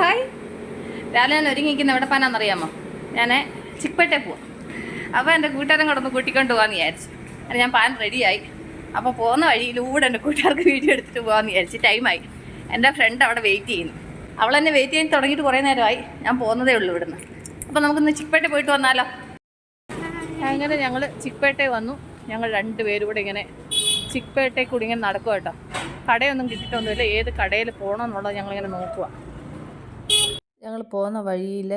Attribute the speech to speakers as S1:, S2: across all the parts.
S1: Hi. രാവിലെ ഞാൻ ഒരുങ്ങിക്കുന്ന എവിടെ പാനാണെന്നറിയാമോ ഞാൻ ചിക്പേട്ടെ പോവാം. അപ്പോൾ എന്റെ കൂട്ടുകാരൻ കൂടെ ഒന്ന് കൂട്ടിക്കൊണ്ട് പോകാമെന്ന് വിചാരിച്ചു. അങ്ങനെ ഞാൻ പാൻ റെഡിയായി. അപ്പോൾ പോകുന്ന വഴിയിലൂടെ എന്റെ കൂട്ടുകാർക്ക് വീഡിയോ എടുത്തിട്ട് പോകാമെന്ന് വിചാരിച്ച് ടൈമായി. എന്റെ ഫ്രണ്ട് അവിടെ വെയിറ്റ് ചെയ്യുന്നു. അവൾ എന്നെ വെയിറ്റ് ചെയ്യാൻ തുടങ്ങിയിട്ട് കുറേ നേരമായി. ഞാൻ പോകുന്നതേ ഉള്ളൂ ഇവിടുന്ന്. അപ്പോൾ നമുക്കിന്ന് ചിക്പേട്ടെ പോയിട്ട് വന്നാലോ? അങ്ങനെ ഞങ്ങൾ ചിക്പേട്ടെ വന്നു. ഞങ്ങൾ രണ്ടുപേരും കൂടെ ഇങ്ങനെ ചിക്പേട്ടെ കൂടി ഇങ്ങനെ നടക്കുക കേട്ടോ. കടയൊന്നും കിട്ടിയിട്ടൊന്നുമില്ല. ഏത് കടയിൽ പോകണമെന്നുള്ളത് ഞങ്ങളിങ്ങനെ നോക്കുക ഞങ്ങൾ പോകുന്ന വഴിയിൽ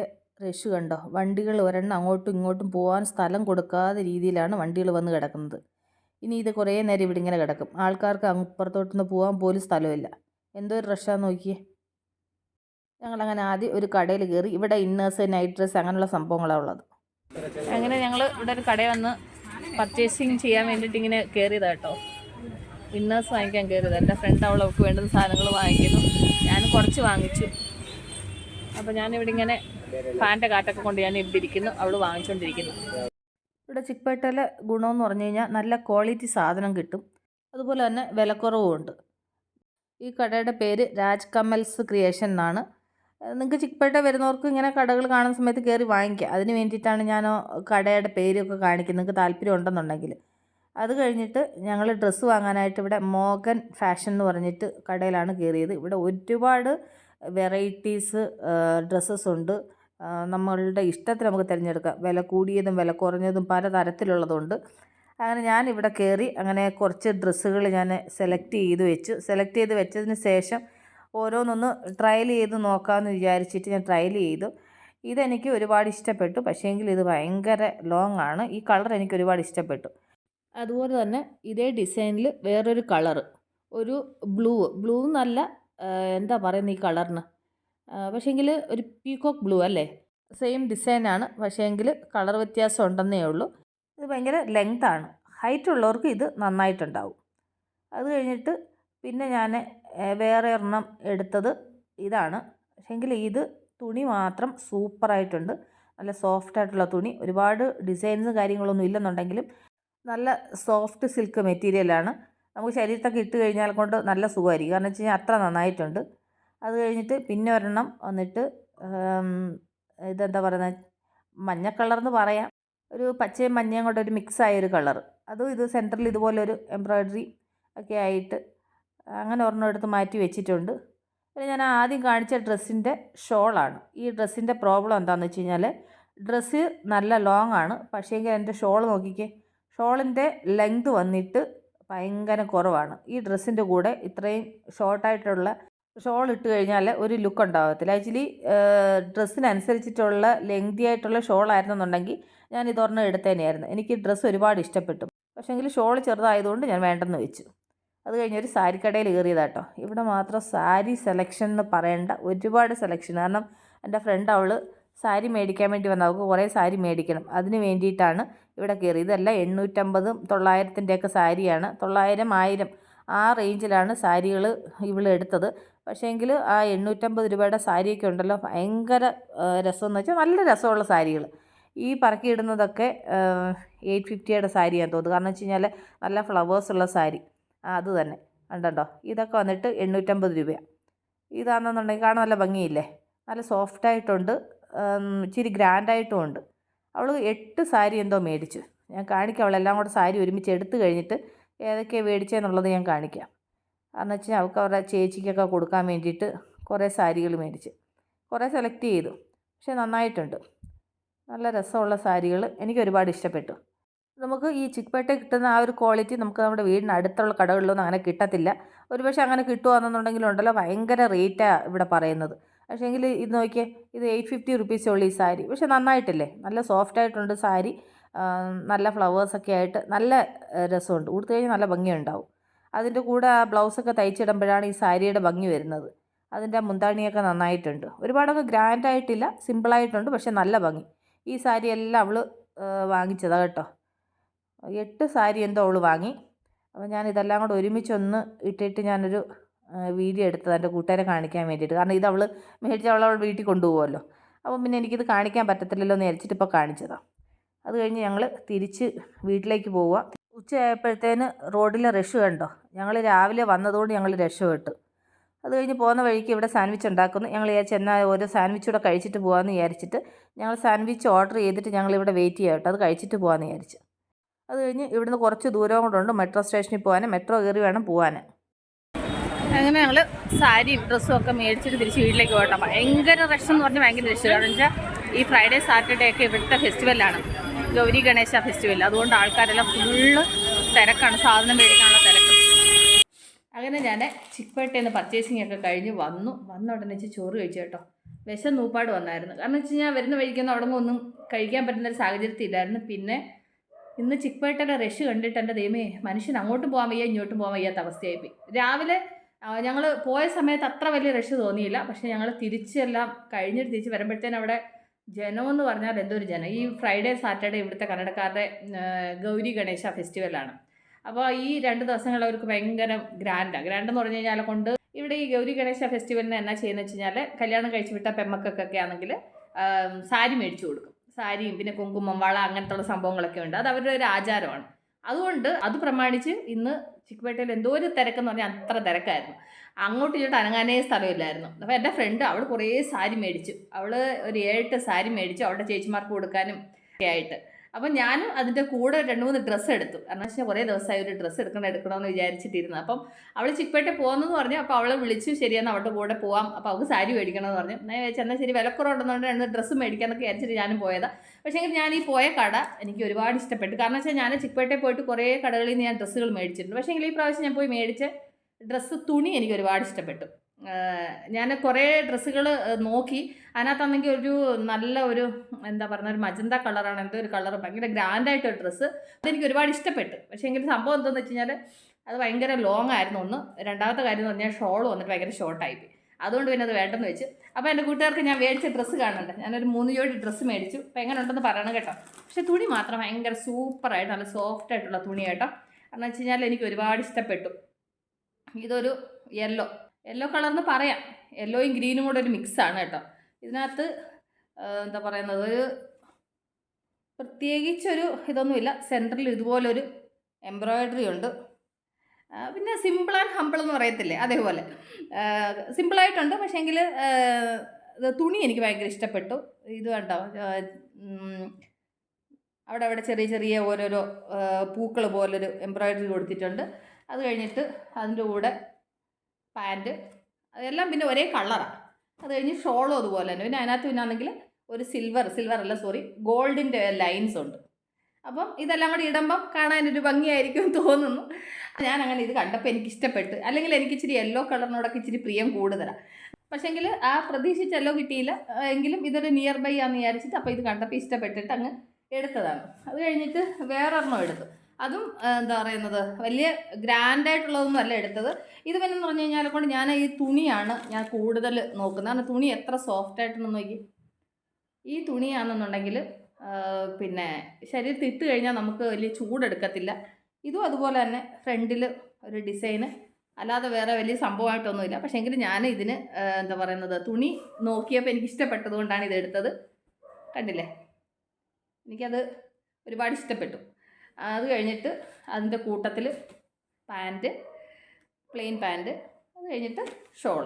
S1: റഷ് കണ്ടോ? വണ്ടികൾ ഒരെണ്ണം അങ്ങോട്ടും ഇങ്ങോട്ടും പോകാൻ സ്ഥലം കൊടുക്കാതെ രീതിയിലാണ് വണ്ടികൾ വന്ന് കിടക്കുന്നത്. ഇനി ഇത് കുറേ നേരം ഇവിടെ ഇങ്ങനെ കിടക്കും. ആൾക്കാർക്ക് അപ്പുറത്തോട്ടൊന്ന് പോകാൻ പോലും സ്ഥലമില്ല. എന്തോ ഒരു റഷാന്ന് നോക്കിയേ. ഞങ്ങളങ്ങനെ ആദ്യം ഒരു കടയിൽ കയറി. ഇവിടെ ഇന്നേഴ്സ് നൈറ്റ് ഡ്രസ്സ് അങ്ങനെയുള്ള സംഭവങ്ങളാണ് ഉള്ളത്. അങ്ങനെ ഞങ്ങൾ ഇവിടെ ഒരു കടയിൽ വന്ന് പർച്ചേസിങ് ചെയ്യാൻ വേണ്ടിയിട്ട് ഇങ്ങനെ കയറിയതാ കേട്ടോ. ഇന്നേഴ്സ് വാങ്ങിക്കാൻ കയറിയതാണ് എന്റെ ഫ്രണ്ട് അവൾ അവൾക്ക് വേണ്ടുന്ന സാധനങ്ങൾ വാങ്ങിക്കുന്നു. ഞാൻ കുറച്ച് വാങ്ങിച്ചു. അപ്പോൾ ഞാനിവിടെ ഇങ്ങനെ ഫാന്റെ കാറ്റൊക്കെ കൊണ്ട് ഞാൻ ഇവിടെ ഇരിക്കുന്നു. അവൾ വാങ്ങിച്ചുകൊണ്ടിരിക്കുന്നു ഇവിടെ ചിക്പേട്ടയിലെ ഗുണമെന്ന് പറഞ്ഞു കഴിഞ്ഞാൽ നല്ല ക്വാളിറ്റി സാധനം കിട്ടും. അതുപോലെ തന്നെ വിലക്കുറവും ഉണ്ട്. ഈ കടയുടെ പേര് രാജ് കമൽസ് ക്രിയേഷൻ എന്നാണ്. നിങ്ങൾക്ക് ചിക്പേട്ട വരുന്നവർക്ക് ഇങ്ങനെ കടകൾ കാണുന്ന സമയത്ത് കയറി വാങ്ങിക്കുക അതിന് വേണ്ടിയിട്ടാണ് ഞാൻ കടയുടെ പേരൊക്കെ കാണിക്കുന്നത്. നിങ്ങൾക്ക് താല്പര്യം ഉണ്ടെന്നുണ്ടെങ്കിൽ. അത് കഴിഞ്ഞിട്ട് ഞങ്ങൾ ഡ്രസ്സ് വാങ്ങാനായിട്ട് ഇവിടെ മോഗൻ ഫാഷൻ എന്ന് പറഞ്ഞിട്ട് കടയിലാണ് കയറിയത്. ഇവിടെ ഒരുപാട് വെറൈറ്റീസ് ഡ്രസ്സസ് ഉണ്ട്. നമ്മളുടെ ഇഷ്ടത്തിന് നമുക്ക് തിരഞ്ഞെടുക്കാം. വില കൂടിയതും വില കുറഞ്ഞതും പല തരത്തിലുള്ളതുണ്ട്. അങ്ങനെ ഞാൻ ഇവിടെ കയറി അങ്ങനെ കുറച്ച് ഡ്രസ്സുകൾ ഞാൻ സെലക്ട് ചെയ്ത് വെച്ചു. സെലക്ട് ചെയ്ത് വെച്ചതിന് ശേഷം ഓരോന്നൊന്ന് ട്രയൽ ചെയ്ത് നോക്കാമെന്ന് വിചാരിച്ചിട്ട് ഞാൻ ട്രയൽ ചെയ്തു. ഇതെനിക്ക് ഒരുപാട് ഇഷ്ടപ്പെട്ടു. പക്ഷേങ്കിൽ ഇത് ഭയങ്കര ലോങ് ആണ്. ഈ കളർ എനിക്ക് ഒരുപാട് ഇഷ്ടപ്പെട്ടു. അതുപോലെ തന്നെ ഇതേ ഡിസൈനിൽ വേറൊരു കളറ് ഒരു ബ്ലൂ ബ്ലൂ എന്നല്ല എന്താ പറയുന്നത് ഈ കളറിന്? പക്ഷേങ്കിൽ ഒരു പീകോക്ക് ബ്ലൂ അല്ലേ? സെയിം ഡിസൈനാണ് പക്ഷേങ്കിൽ കളർ വ്യത്യാസം ഉണ്ടെന്നേ ഉള്ളൂ. ഇത് ഭയങ്കര ആണ് ഹൈറ്റ് ഉള്ളവർക്ക് ഇത് നന്നായിട്ടുണ്ടാവും. അത് കഴിഞ്ഞിട്ട് പിന്നെ ഞാൻ വേറെ ഒരെണ്ണം എടുത്തത് ഇതാണ്. പക്ഷേങ്കിൽ ഇത് തുണി മാത്രം സൂപ്പറായിട്ടുണ്ട്. നല്ല സോഫ്റ്റ് ആയിട്ടുള്ള തുണി. ഒരുപാട് ഡിസൈൻസ് കാര്യങ്ങളൊന്നും ഇല്ലെന്നുണ്ടെങ്കിലും നല്ല സോഫ്റ്റ് സിൽക്ക് മെറ്റീരിയലാണ്. നമുക്ക് ശരീരത്തൊക്കെ ഇട്ട് കഴിഞ്ഞാൽ കൊണ്ട് നല്ല സുഖമായിരിക്കും. കാരണം വെച്ച് കഴിഞ്ഞാൽ അത്ര നന്നായിട്ടുണ്ട്. അത് കഴിഞ്ഞിട്ട് പിന്നെ ഒരെണ്ണം വന്നിട്ട് ഇതെന്താ പറയുന്നത് മഞ്ഞ കളർന്ന് പറയാം. ഒരു പച്ചയും മഞ്ഞയും കൊണ്ട് ഒരു മിക്സ് ആയ ഒരു കളർ. അതും ഇത് സെന്ററിൽ ഇതുപോലെ ഒരു എംബ്രോയ്ഡറി ഒക്കെ ആയിട്ട് അങ്ങനെ ഒരെണ്ണം എടുത്ത് മാറ്റി വെച്ചിട്ടുണ്ട്. പിന്നെ ഞാൻ ആദ്യം കാണിച്ച ഡ്രസ്സിന്റെ ഷോളാണ്. ഈ ഡ്രസ്സിന്റെ പ്രോബ്ലം എന്താണെന്ന് വെച്ച് കഴിഞ്ഞാൽ ഡ്രസ്സ് നല്ല ലോങ് ആണ്. പക്ഷേങ്കിൽ എന്റെ ഷോൾ നോക്കിക്കേ. ഷോളിന്റെ ലെങ്ത് വന്നിട്ട് ഭയങ്കര കുറവാണ്. ഈ ഡ്രസ്സിന്റെ കൂടെ ഇത്രയും ഷോർട്ടായിട്ടുള്ള ഷോൾ ഇട്ട് കഴിഞ്ഞാൽ ഒരു ലുക്ക് ഉണ്ടാകത്തില്ല ആക്ച്വലി ഡ്രസ്സിനനുസരിച്ചിട്ടുള്ള ലെങ്തി ആയിട്ടുള്ള ഷോൾ ആയിരുന്നെന്നുണ്ടെങ്കിൽ ഞാൻ ഇതൊരെണ്ണം എടുത്തേനെയായിരുന്നു. എനിക്ക് ഡ്രസ്സ് ഒരുപാട് ഇഷ്ടപ്പെട്ടു. പക്ഷേങ്കിൽ ഷോൾ ചെറുതായതുകൊണ്ട് ഞാൻ വേണ്ടെന്ന് വെച്ചു. അത് കഴിഞ്ഞൊരു സാരി കടയിൽ കയറിയതാട്ടോ. ഇവിടെ മാത്രം സാരി സെലക്ഷൻ എന്ന് പറയേണ്ട ഒരുപാട് സെലക്ഷൻ. കാരണം എന്റെ ഫ്രണ്ട് അവൾ സാരി മേടിക്കാൻ വേണ്ടി വന്ന. അവർക്ക് കുറേ സാരി മേടിക്കണം. അതിന് വേണ്ടിയിട്ടാണ് ഇവിടെ കയറി ഇതെല്ലാം എണ്ണൂറ്റമ്പതും തൊള്ളായിരത്തിന്റെയൊക്കെ സാരിയാണ്. തൊള്ളായിരം ആയിരം ആ റേഞ്ചിലാണ് സാരികൾ ഇവൾ എടുത്തത്. പക്ഷേങ്കിൽ ആ എണ്ണൂറ്റമ്പത് രൂപയുടെ സാരിയൊക്കെ ഉണ്ടല്ലോ. ഭയങ്കര രസം എന്ന് വെച്ചാൽ നല്ല രസമുള്ള സാരികൾ ഈ പറക്കിയിടുന്നതൊക്കെ എയ്റ്റ് ഫിഫ്റ്റിയുടെ സാരിയാണ് തോന്നുന്നത് കാരണം വെച്ച് കഴിഞ്ഞാൽ നല്ല ഫ്ലവേഴ്സ് ഉള്ള സാരി. അത് തന്നെ. ഉണ്ടോ ഇതൊക്കെ വന്നിട്ട് എണ്ണൂറ്റമ്പത് രൂപയാണ് ഇതാണെന്നുണ്ടെങ്കിൽ കാണാൻ നല്ല ഭംഗിയില്ലേ? നല്ല സോഫ്റ്റ് ആയിട്ടുണ്ട് ഉം, ഇച്ചിരി ഗ്രാൻഡായിട്ടും ഉണ്ട് അവൾ എട്ട് സാരി എന്തോ മേടിച്ചു. ഞാൻ കാണിക്കാം അവളെല്ലാം കൂടെ സാരി ഒരുമിച്ച് എടുത്തു കഴിഞ്ഞിട്ട് ഏതൊക്കെയാണ് മേടിച്ചതെന്നുള്ളത് ഞാൻ കാണിക്കാം. കാരണം വെച്ചാൽ അവൾക്ക് അവരുടെ ചേച്ചിക്കൊക്കെ കൊടുക്കാൻ വേണ്ടിയിട്ട് കുറേ സാരികൾ മേടിച്ച്. കുറേ സെലക്ട് ചെയ്തു. പക്ഷേ നന്നായിട്ടുണ്ട്. നല്ല രസമുള്ള സാരികൾ എനിക്ക് ഒരുപാട് ഇഷ്ടപ്പെട്ടു. നമുക്ക് ഈ ചിക്പേട്ട കിട്ടുന്ന ആ ഒരു ക്വാളിറ്റി നമുക്ക് നമ്മുടെ വീടിന് അടുത്തുള്ള കടകളിലൊന്നും അങ്ങനെ കിട്ടത്തില്ല. ഒരുപക്ഷെ അങ്ങനെ കിട്ടുകയാണെന്നുണ്ടെങ്കിൽ ഉണ്ടല്ലോ ഭയങ്കര റേറ്റാണ് ഇവിടെ പറയുന്നത്. പക്ഷേങ്കിൽ ഇത് നോക്കിയേ ഇത് എയ്റ്റ് ഫിഫ്റ്റി റുപ്പീസേ ഉള്ളൂ ഈ സാരി. പക്ഷേ നന്നായിട്ടില്ലേ? നല്ല സോഫ്റ്റ് ആയിട്ടുണ്ട് സാരി. നല്ല ഫ്ലവേഴ്സൊക്കെ ആയിട്ട് നല്ല രസമുണ്ട്. ഉടുത്തു കഴിഞ്ഞാൽ നല്ല ഭംഗിയുണ്ടാവും. അതിന്റെ കൂടെ ആ ബ്ലൗസൊക്കെ തയ്ച്ചിടുമ്പോഴാണ് ഈ സാരിയുടെ ഭംഗി വരുന്നത്. അതിന്റെ മുന്താണിയൊക്കെ നന്നായിട്ടുണ്ട്. ഒരുപാടൊക്കെ ഗ്രാൻഡ് ആയിട്ടില്ല സിമ്പിളായിട്ടുണ്ട് പക്ഷേ നല്ല ഭംഗി. ഈ സാരി എല്ലാം അവൾ വാങ്ങിച്ചതാണ് കേട്ടോ. എട്ട് സാരി എന്തോ അവൾ വാങ്ങി. അപ്പോൾ ഞാൻ ഇതെല്ലാം കൂടെ ഒരുമിച്ചൊന്ന് ഇട്ടിട്ട് ഞാനൊരു വീഡിയോ എടുത്തത് എന്റെ കൂട്ടുകാരെ കാണിക്കാൻ വേണ്ടിയിട്ട്. കാരണം ഇത് അവൾ മേടിച്ച് അവൾ അവൾ വീട്ടിൽ കൊണ്ടുപോകുമല്ലോ. അപ്പം പിന്നെ എനിക്കിത് കാണിക്കാൻ പറ്റത്തില്ലല്ലോ എന്ന് വിചാരിച്ചിട്ട് ഇപ്പോൾ കാണിച്ചതാണ് അത് കഴിഞ്ഞ് ഞങ്ങൾ തിരിച്ച് വീട്ടിലേക്ക് പോവുക. ഉച്ചയായപ്പോഴത്തേന് റോഡിലെ റഷ് കണ്ടോ? ഞങ്ങൾ രാവിലെ വന്നതുകൊണ്ട് ഞങ്ങൾ രക്ഷപ്പെട്ടു അത് കഴിഞ്ഞ് പോകുന്ന വഴിക്ക് ഇവിടെ സാൻഡ്വിച്ച് ഉണ്ടാക്കുന്നു. ഞങ്ങൾ വിചാരിച്ചു എന്നാൽ ഓരോ സാൻഡ്വിച്ച് കൂടെ കഴിച്ചിട്ട് പോകാമെന്ന് വിചാരിച്ചിട്ട് ഞങ്ങൾ സാൻഡ്വിച്ച് ഓർഡർ ചെയ്തിട്ട് ഞങ്ങൾ ഇവിടെ വെയിറ്റ് ചെയ്യാം കേട്ടോ. അത് കഴിച്ചിട്ട് പോകാമെന്ന് വിചാരിച്ചു. അത് കഴിഞ്ഞ് ഇവിടുന്ന് കുറച്ച് ദൂരം കൂടെ ഉണ്ട്. മെട്രോ സ്റ്റേഷനിൽ പോകാൻ മെട്രോ കയറി വേണം പോകാൻ അങ്ങനെ ഞങ്ങൾ സാരിയും ഡ്രസ്സും ഒക്കെ മേടിച്ചിട്ട് തിരിച്ച് വീട്ടിലേക്ക് പോകട്ടെ. ഭയങ്കര റഷ് എന്ന് പറഞ്ഞാൽ ഭയങ്കര റഷ് കാരണം വെച്ചാൽ ഈ ഫ്രൈഡേ സാറ്റർഡേ ഒക്കെ ഇവിടുത്തെ ഫെസ്റ്റിവലാണ് ഗൗരി ഗണേശ ഫെസ്റ്റിവൽ അതുകൊണ്ട് ആൾക്കാരെല്ലാം ഫുള്ള് തിരക്കാണ്. സാധനം മേടിക്കാനുള്ള തിരക്ക്. അങ്ങനെ ഞാൻ ചിക്പേട്ടയിൽ നിന്ന് പർച്ചേസിങ് ഒക്കെ കഴിഞ്ഞ് വന്നു. വന്ന ഉടനെ വെച്ച് ചോറ് കഴിച്ചു കേട്ടോ. വിശം നൂപ്പാട് വന്നായിരുന്നു. കാരണം വെച്ച് കഴിഞ്ഞാൽ വരുന്ന വഴിക്കൊന്നും അവിടെ ഒന്നും കഴിക്കാൻ പറ്റുന്ന ഒരു സാഹചര്യത്തിലായിരുന്നു പിന്നെ ഇന്ന് ചിക്പേട്ടയുടെ റഷ് കണ്ടിട്ട് എന്റെ ദൈവമേ മനുഷ്യൻ അങ്ങോട്ടും പോകാൻ വയ്യ ഇങ്ങോട്ടും പോകാൻ വയ്യാത്ത അവസ്ഥയായിപ്പോയി രാവിലെ ഞങ്ങൾ പോയ സമയത്ത് അത്ര വലിയ റഷ് തോന്നിയില്ല. പക്ഷേ ഞങ്ങൾ തിരിച്ചെല്ലാം കഴിഞ്ഞിട്ട് തിരിച്ച് വരുമ്പോഴത്തേനും അവിടെ ജനമെന്ന് പറഞ്ഞാൽ എന്തൊരു ജനം. ഈ ഫ്രൈഡേ സാറ്റർഡേ ഇവിടുത്തെ കന്നഡക്കാരുടെ ഗൗരി ഗണേശ ഫെസ്റ്റിവലാണ് അപ്പോൾ ഈ രണ്ട് ദിവസങ്ങൾ അവർക്ക് ഭയങ്കര ഗ്രാൻഡാണ് ഗ്രാൻഡ് എന്ന് പറഞ്ഞു കഴിഞ്ഞാൽ കൊണ്ട് ഇവിടെ ഈ ഗൗരി ഗണേശ ഫെസ്റ്റിവലിന് എന്നാ ചെയ്യുന്നത് വെച്ച് കഴിഞ്ഞാൽ കല്യാണം കഴിച്ചു വിട്ട പെമ്മക്കൊക്കെ ആണെങ്കിൽ സാരി മേടിച്ചു കൊടുക്കും. സാരിയും പിന്നെ കുങ്കുമം വള അങ്ങനത്തുള്ള സംഭവങ്ങളൊക്കെ ഉണ്ട്. അത് അവരുടെ ഒരു ആചാരമാണ്. അതുകൊണ്ട് അത് പ്രമാണിച്ച് ഇന്ന് ചിക്കുപേട്ടയിൽ എന്തോ ഒരു തിരക്കെന്ന് പറഞ്ഞാൽ അത്ര തിരക്കായിരുന്നു. അങ്ങോട്ട് ഇങ്ങോട്ട് അനങ്ങാനേ സ്ഥലമില്ലായിരുന്നു. അപ്പോൾ എന്റെ ഫ്രണ്ട് അവൾ കുറേ സാരി മേടിച്ചു. അവൾ ഒരു ഏഴെട്ട് സാരി മേടിച്ചു അവളുടെ ചേച്ചിമാർക്ക് കൊടുക്കാനും ഒക്കെ ആയിട്ട്. അപ്പം ഞാനും അതിന്റെ കൂടെ രണ്ട് മൂന്ന് ഡ്രസ്സ് എടുത്തു. കാരണം വെച്ചാൽ കുറേ ദിവസമായി ഒരു ഡ്രസ്സ് എടുക്കണം എടുക്കണമെന്ന് വിചാരിച്ചിട്ടിരുന്നു. അപ്പം അവൾ ചിക്കപ്പേട്ട പോകുന്നെന്ന് പറഞ്ഞു. അപ്പോൾ അവളെ വിളിച്ചു ശരിയെന്ന് അവളുടെ കൂടെ പോവാം. അപ്പോൾ അവൾക്ക് സാരി മേടിക്കണമെന്ന് പറഞ്ഞു. ഞാൻ വിചാരിച്ചു എന്നാൽ ശരി വിലക്കുറവുണ്ടെന്നുകൊണ്ട് രണ്ട് ഡ്രസ്സ് മേടിക്കാമെന്നൊക്കെ വിചാരിച്ചിട്ട് ഞാനും പോയതാ. പക്ഷേ എങ്കിൽ ഞാൻ ഈ പോയ കട എനിക്ക് ഒരുപാട് ഇഷ്ടപ്പെട്ടു. കാരണം വെച്ചാൽ ഞാൻ ചിക്പേട്ടെ പോയിട്ട് കുറേ കടകളിൽ നിന്ന് ഞാൻ ഡ്രസ്സുകൾ മേടിച്ചിട്ടുണ്ട്. പക്ഷേ എങ്കിൽ ഈ പ്രാവശ്യം ഞാൻ പോയി മേടിച്ച ഡ്രസ്സ് തുണി എനിക്ക് ഒരുപാട് ഇഷ്ടപ്പെട്ടു. ഞാൻ കുറേ ഡ്രസ്സുകൾ നോക്കി. അതിനകത്താണെങ്കിൽ ഒരു നല്ല ഒരു എന്താ പറയുക ഒരു മജന്ത കളറാണ്. എന്തോ ഒരു കളർ ഭയങ്കര ഗ്രാൻഡായിട്ടൊരു ഡ്രസ്സ്. അതെനിക്ക് ഒരുപാട് ഇഷ്ടപ്പെട്ടു. പക്ഷേ എങ്കിൽ സംഭവം എന്താണെന്ന് വെച്ച് കഴിഞ്ഞാൽ അത് ഭയങ്കര ലോങ് ആയിരുന്നു ഒന്ന്. രണ്ടാമത്തെ കാര്യം എന്ന് പറഞ്ഞാൽ ഷോൾ വന്നിട്ട് ഭയങ്കര ഷോർട്ടായി അതുകൊണ്ട് പിന്നെ അത് വേണ്ടെന്ന് വെച്ച്. അപ്പോൾ എന്റെ കൂട്ടുകാർക്ക് ഞാൻ മേടിച്ച ഡ്രസ്സ് കാണുന്നുണ്ട് ഞാനൊരു മൂന്ന് ജോഡി ഡ്രസ്സ് മേടിച്ചു. അപ്പോൾ എങ്ങനെ ഉണ്ടെന്ന് പറയണം കേട്ടോ. പക്ഷേ തുണി മാത്രം ഭയങ്കര സൂപ്പറായിട്ട് നല്ല സോഫ്റ്റ് ആയിട്ടുള്ള തുണി കേട്ടോ. കാരണം വെച്ച് കഴിഞ്ഞാൽ എനിക്ക് ഒരുപാട് ഇഷ്ടപ്പെട്ടു. ഇതൊരു യെല്ലോ യെല്ലോ കളർന്ന് പറയാം. യെല്ലോയും ഗ്രീനും കൂടെ ഒരു മിക്സാണ് കേട്ടോ. ഇതിനകത്ത് എന്താ പറയുന്നത്? ഒരു പ്രത്യേകിച്ചൊരു ഇതൊന്നുമില്ല. സെന്ററിൽ ഇതുപോലൊരു എംബ്രോയ്ഡറി ഉണ്ട്. പിന്നെ സിമ്പിൾ ആൻഡ് ഹമ്പിൾ എന്ന് പറയത്തില്ലേ? അതേപോലെ. സിമ്പിളായിട്ടുണ്ട് പക്ഷേ എങ്കിൽ തുണി എനിക്ക് ഭയങ്കര ഇഷ്ടപ്പെട്ടു. ഇത് കണ്ടോ? അവിടെ അവിടെ ചെറിയ ചെറിയ ഓരോരോ പൂക്കൾ പോലൊരു എംബ്രോയ്ഡറി കൊടുത്തിട്ടുണ്ട്. അത് കഴിഞ്ഞിട്ട് അതിന്റെ കൂടെ പാന്റ് അതെല്ലാം പിന്നെ ഒരേ കളറാണ് അത് കഴിഞ്ഞ് ഷോളും അതുപോലെ തന്നെ. പിന്നെ അതിനകത്ത് പിന്നെ ആണെങ്കിൽ ഒരു സിൽവർ സിൽവർ അല്ല സോറി ഗോൾഡിന്റെ ലൈൻസ് ഉണ്ട്. അപ്പം ഇതെല്ലാം കൂടി ഇടുമ്പം കാണാനൊരു ഭംഗിയായിരിക്കും തോന്നുന്നു. ഞാൻ അങ്ങനെ ഇത് കണ്ടപ്പോൾ എനിക്ക് ഇഷ്ടപ്പെട്ടു അല്ലെങ്കിൽ എനിക്ക് ഇച്ചിരി യെല്ലോ കളറിനോടൊക്കെ ഇച്ചിരി പ്രിയം കൂടുതലാണ് പക്ഷേങ്കിൽ ആ പ്രതീക്ഷിച്ചല്ലോ കിട്ടിയില്ല. എങ്കിലും ഇതൊരു നിയർ ബൈ ആണെന്ന് വിചാരിച്ചിട്ട് അപ്പോൾ ഇത് കണ്ടപ്പോൾ ഇഷ്ടപ്പെട്ടിട്ട് അങ്ങ് എടുത്തതാണ്. അത് കഴിഞ്ഞിട്ട് വേറൊരെണ്ണം എടുത്തു. അതും എന്താ പറയുന്നത് വലിയ ഗ്രാൻഡായിട്ടുള്ളതൊന്നും അല്ല എടുത്തത്. ഇത് പിന്നെ എന്ന് പറഞ്ഞു കഴിഞ്ഞാൽ കൊണ്ട് ഞാൻ ഈ തുണിയാണ് ഞാൻ കൂടുതൽ നോക്കുന്നത്. കാരണം തുണി എത്ര സോഫ്റ്റ് ആയിട്ടുണ്ടെന്ന് നോക്കി. ഈ തുണിയാണെന്നുണ്ടെങ്കിൽ പിന്നെ ശരീരത്തിൽ ഇട്ട് കഴിഞ്ഞാൽ നമുക്ക് വലിയ ചൂടെടുക്കത്തില്ല. ഇതും അതുപോലെ തന്നെ ഫ്രണ്ടിൽ ഒരു ഡിസൈന്. അല്ലാതെ വേറെ വലിയ സംഭവമായിട്ടൊന്നുമില്ല. പക്ഷേ എങ്കിലും ഞാൻ ഇതിന് എന്താ പറയുന്നത് തുണി നോക്കിയപ്പോൾ എനിക്ക് ഇഷ്ടപ്പെട്ടത് കൊണ്ടാണ് ഇത് എടുത്തത്. കണ്ടില്ലേ? എനിക്കത് ഒരുപാട് ഇഷ്ടപ്പെട്ടു. അത് കഴിഞ്ഞിട്ട് അതിന്റെ കൂട്ടത്തിൽ പാന്റ് പ്ലെയിൻ പാന്റ് അത് കഴിഞ്ഞിട്ട് ഷോൾ.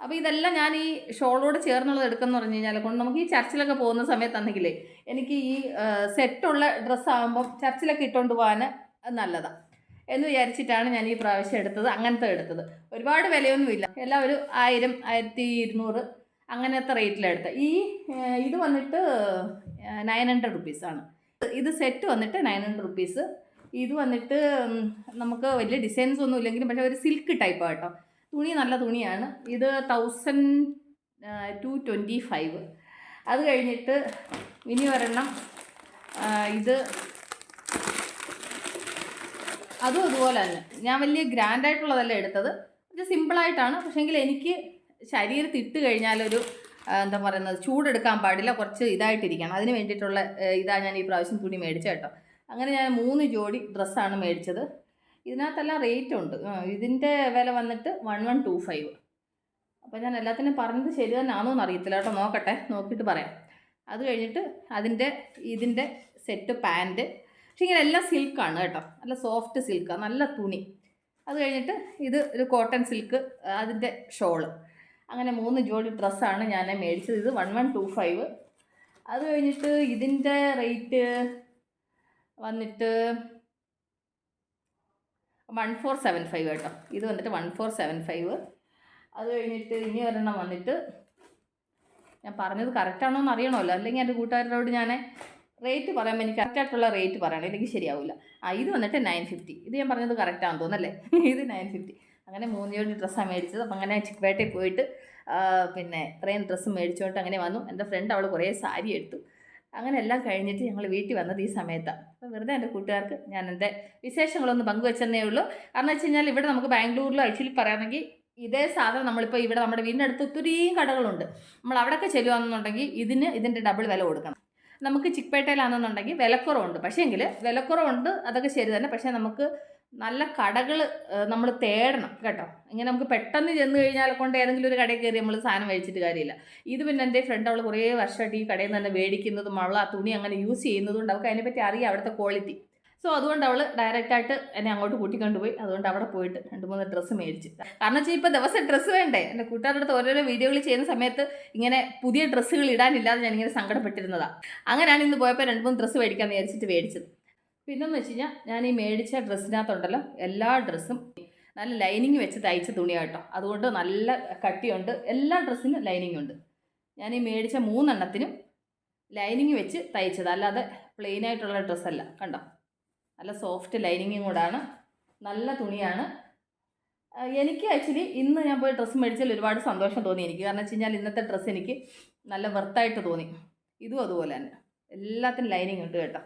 S1: അപ്പോൾ ഇതെല്ലാം ഞാൻ ഈ ഷോളോട് ചേർന്നുള്ളത് എടുക്കുന്ന പറഞ്ഞു കഴിഞ്ഞാൽ കൊണ്ട് നമുക്ക് ഈ ചർച്ചിലൊക്കെ പോകുന്ന സമയത്താണെങ്കിലേ എനിക്ക് ഈ സെറ്റുള്ള ഡ്രസ്സാകുമ്പം ചർച്ചിലൊക്കെ ഇട്ടുകൊണ്ട് പോകാൻ നല്ലതാണ് എന്ന് വിചാരിച്ചിട്ടാണ് ഞാൻ ഈ പ്രാവശ്യം എടുത്തത് അങ്ങനത്തെ എടുത്തത്. ഒരുപാട് വിലയൊന്നുമില്ല എല്ലാം ഒരു ആയിരം ആയിരത്തി ഇരുന്നൂറ് അങ്ങനത്തെ റേറ്റിലെടുത്ത ഈ ഇത് വന്നിട്ട് നയൻ ഹൺഡ്രഡ് റുപ്പീസാണ് ഇത് സെറ്റ് വന്നിട്ട് നയൻ ഹൺഡ്രഡ് റുപ്പീസ് ഇത് വന്നിട്ട് നമുക്ക് വലിയ ഡിസൈൻസ് ഒന്നും ഇല്ലെങ്കിലും പക്ഷേ ഒരു സിൽക്ക് ടൈപ്പ് കേട്ടോ. തുണി നല്ല തുണിയാണ്. ഇത് തൗസൻഡ് ടു ട്വന്റി ഫൈവ് അത് കഴിഞ്ഞിട്ട് ഇനി ഒരെണ്ണം ഇത് അതും അതുപോലെ തന്നെ. ഞാൻ വലിയ ഗ്രാൻഡായിട്ടുള്ളതല്ല എടുത്തത്. സിമ്പിളായിട്ടാണ് പക്ഷേങ്കിൽ എനിക്ക് ശരീരത്തിൽ ഇട്ട് കഴിഞ്ഞാലൊരു എന്താ പറയുന്നത് ചൂടെടുക്കാൻ പാടില്ല കുറച്ച് ഇതായിട്ടിരിക്കണം. അതിന് വേണ്ടിയിട്ടുള്ള ഇതാണ് ഇതാ ഞാൻ ഈ പ്രാവശ്യം തുണി മേടിച്ചത് കേട്ടോ. അങ്ങനെ ഞാൻ മൂന്ന് ജോഡി ഡ്രസ്സാണ് മേടിച്ചത്. ഇതിനകത്തെല്ലാം റേറ്റ് ഉണ്ട്. ഇതിന്റെ വില വന്നിട്ട് വൺ വൺ ടു ഫൈവ് അപ്പോൾ ഞാൻ എല്ലാത്തിനും പറഞ്ഞത് ശരി തന്നെയാണോ എന്ന് അറിയത്തില്ല കേട്ടോ. നോക്കട്ടെ നോക്കിയിട്ട് പറയാം. അത് കഴിഞ്ഞിട്ട് അതിന്റെ ഇതിന്റെ സെറ്റ് പാന്റ് പക്ഷേ ഇങ്ങനെ എല്ലാം സിൽക്കാണ് കേട്ടോ. നല്ല സോഫ്റ്റ് സിൽക്കാണ് നല്ല തുണി. അത് കഴിഞ്ഞിട്ട് ഇത് ഒരു കോട്ടൺ സിൽക്ക് അതിന്റെ ഷോൾ അങ്ങനെ മൂന്ന് ജോഡി ഡ്രസ്സാണ് ഞാൻ മേടിച്ചത്. ഇത് വൺ വൺ ടു ഫൈവ് അത് കഴിഞ്ഞിട്ട് ഇതിന്റെ റേറ്റ് വന്നിട്ട് വൺ ഫോർ സെവൻ ഫൈവ് കേട്ടോ. ഇത് വന്നിട്ട് വൺ ഫോർ സെവൻ ഫൈവ് അത് കഴിഞ്ഞിട്ട് ഇനി ഒരെണ്ണം വന്നിട്ട് ഞാൻ പറഞ്ഞത് കറക്റ്റാണോ എന്ന് അറിയണമല്ലോ. അല്ലെങ്കിൽ എന്റെ കൂട്ടുകാരോട് ഞാൻ റേറ്റ് പറയുമ്പോൾ എനിക്ക് കറക്റ്റായിട്ടുള്ള റേറ്റ് പറയണം. ഇല്ലെങ്കിൽ ശരിയാവില്ല. ആ ഇത് വന്നിട്ട് നയൻ ഫിഫ്റ്റി ഇത് ഞാൻ പറഞ്ഞത് കറക്റ്റാണെന്ന് തോന്നുന്നല്ലേ ഇത് നയൻ ഫിഫ്റ്റി അങ്ങനെ മൂന്ന് ജോഡി ഡ്രസ്സാണ് മേടിച്ചത്. അപ്പം അങ്ങനെ ചിക്കുവേട്ടയിൽ പോയിട്ട് പിന്നെ ഇത്രയും ഡ്രസ്സ് മേടിച്ചുകൊണ്ട് അങ്ങനെ വന്നു. എന്റെ ഫ്രണ്ട് അവൾ കുറേ സാരി എടുത്തു. അങ്ങനെ എല്ലാം കഴിഞ്ഞിട്ട് ഞങ്ങൾ വീട്ടിൽ വന്നത് ഈ സമയത്താണ് അപ്പോൾ വെറുതെ എന്റെ കൂട്ടുകാർക്ക് ഞാൻ എന്റെ വിശേഷങ്ങളൊന്ന് പങ്കുവെച്ചെന്നേ ഉള്ളൂ. കാരണം വെച്ച് കഴിഞ്ഞാൽ ഇവിടെ നമുക്ക് ബാംഗ്ലൂരിൽ ആക്ച്വലി പറയുകയാണെങ്കിൽ ഇതേ സാധനം നമ്മളിപ്പോൾ ഇവിടെ നമ്മുടെ വീടിന്റെ അടുത്ത് ഒത്തിരിയും കടകളുണ്ട്. നമ്മൾ അവിടെയൊക്കെ ചെല്ലുകയാണെന്നുണ്ടെങ്കിൽ ഇതിന് ഇതിന്റെ ഡബിൾ വില കൊടുക്കണം. നമുക്ക് ചിക്പേട്ടയിലാണെന്നുണ്ടെങ്കിൽ വിലക്കുറവുണ്ട്. പക്ഷേ എങ്കിൽ വിലക്കുറവുണ്ട് അതൊക്കെ ശരി തന്നെ. പക്ഷേ നമുക്ക് നല്ല കടകൾ നമ്മൾ തേടണം കേട്ടോ. ഇങ്ങനെ നമുക്ക് പെട്ടെന്ന് ചെന്ന് കഴിഞ്ഞാൽ കൊണ്ട് ഏതെങ്കിലും ഒരു കടയിൽ കയറി നമ്മൾ സാധനം മേടിച്ചിട്ട് കാര്യമില്ല. ഇത് പിന്നെ എന്റെ ഫ്രണ്ട് അവൾ കുറേ വർഷമായിട്ട് ഈ കടയിൽ നിന്ന് തന്നെ മേടിക്കുന്നതും അവൾ ആ തുണി അങ്ങനെ യൂസ് ചെയ്യുന്നതുകൊണ്ട് അവൾക്ക് അതിനെപ്പറ്റി അറിയാം അവിടുത്തെ ക്വാളിറ്റി സോ അതുകൊണ്ട് അവൾ ഡയറക്റ്റായിട്ട് എന്നെ അങ്ങോട്ട് കൂട്ടിക്കൊണ്ടുപോയി അതുകൊണ്ട് അവിടെ പോയിട്ട് രണ്ട് മൂന്ന് ഡ്രസ്സ് മേടിച്ചു. കാരണം വെച്ചാൽ ഇപ്പോൾ ദിവസം ഡ്രസ്സ് വേണ്ടേ? എന്റെ കൂട്ടുകാരുടെ അടുത്ത് ഓരോരോ വീഡിയോകൾ ചെയ്യുന്ന സമയത്ത് ഇങ്ങനെ പുതിയ ഡ്രസ്സുകൾ ഇടാനില്ലാതെ ഞാനിങ്ങനെ സങ്കടപ്പെട്ടിരുന്നതാണ് അങ്ങനെയാണ് ഇന്ന് പോയപ്പോൾ രണ്ട് മൂന്ന് ഡ്രസ്സ് മേടിക്കാമെന്ന് വിചാരിച്ചിട്ട് മേടിച്ചത്. പിന്നെന്ന് വെച്ച് കഴിഞ്ഞാൽ ഞാൻ ഈ മേടിച്ച ഡ്രസ്സിനകത്തുണ്ടല്ലോ എല്ലാ ഡ്രസ്സും നല്ല ലൈനിങ് വെച്ച് തയ്ച്ച തുണിയാട്ടോ അതുകൊണ്ട് നല്ല കട്ടിയുണ്ട്. എല്ലാ ഡ്രസ്സിനും ലൈനിങ് ഉണ്ട്. ഞാൻ ഈ മേടിച്ച മൂന്നെണ്ണത്തിനും ലൈനിങ് വെച്ച് തയ്ച്ചത്. അല്ലാതെ പ്ലെയിൻ ആയിട്ടുള്ള ഡ്രസ്സല്ല. കണ്ടോ? നല്ല സോഫ്റ്റ് ലൈനിങ്ങും കൂടാണ്. നല്ല തുണിയാണ്. എനിക്ക് ആക്ച്വലി ഇന്ന് ഞാൻ പോയി ഡ്രസ്സ് മേടിച്ചാൽ ഒരുപാട് സന്തോഷം തോന്നി എനിക്ക്. കാരണം വെച്ച് കഴിഞ്ഞാൽ ഇന്നത്തെ ഡ്രസ്സ് എനിക്ക് നല്ല വെർത്തായിട്ട് തോന്നി. ഇതും അതുപോലെ തന്നെ. എല്ലാത്തിനും ലൈനിങ് ഉണ്ട് കേട്ടോ.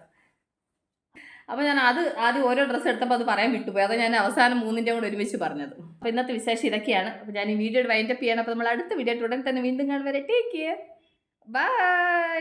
S1: അപ്പോൾ ഞാൻ അത് ആദ്യം ഓരോ ഡ്രസ്സ് എടുത്തപ്പോൾ അത് പറയാൻ വിട്ടുപോയി. അതാണ് ഞാൻ അവസാനം മൂന്നിന്റെ കൂടെ ഒരുമിച്ച് പറഞ്ഞത്. അപ്പോൾ ഇന്നത്തെ വിശേഷം ഇതൊക്കെയാണ്. അപ്പോൾ ഞാൻ ഈ വീഡിയോ വൈൻഡപ്പ് ചെയ്യണം അപ്പോൾ നമ്മൾ അടുത്ത വീഡിയോ ഉടൻ തന്നെ വീണ്ടും കാണുവരെ ടേക്ക് കെയർ ബൈ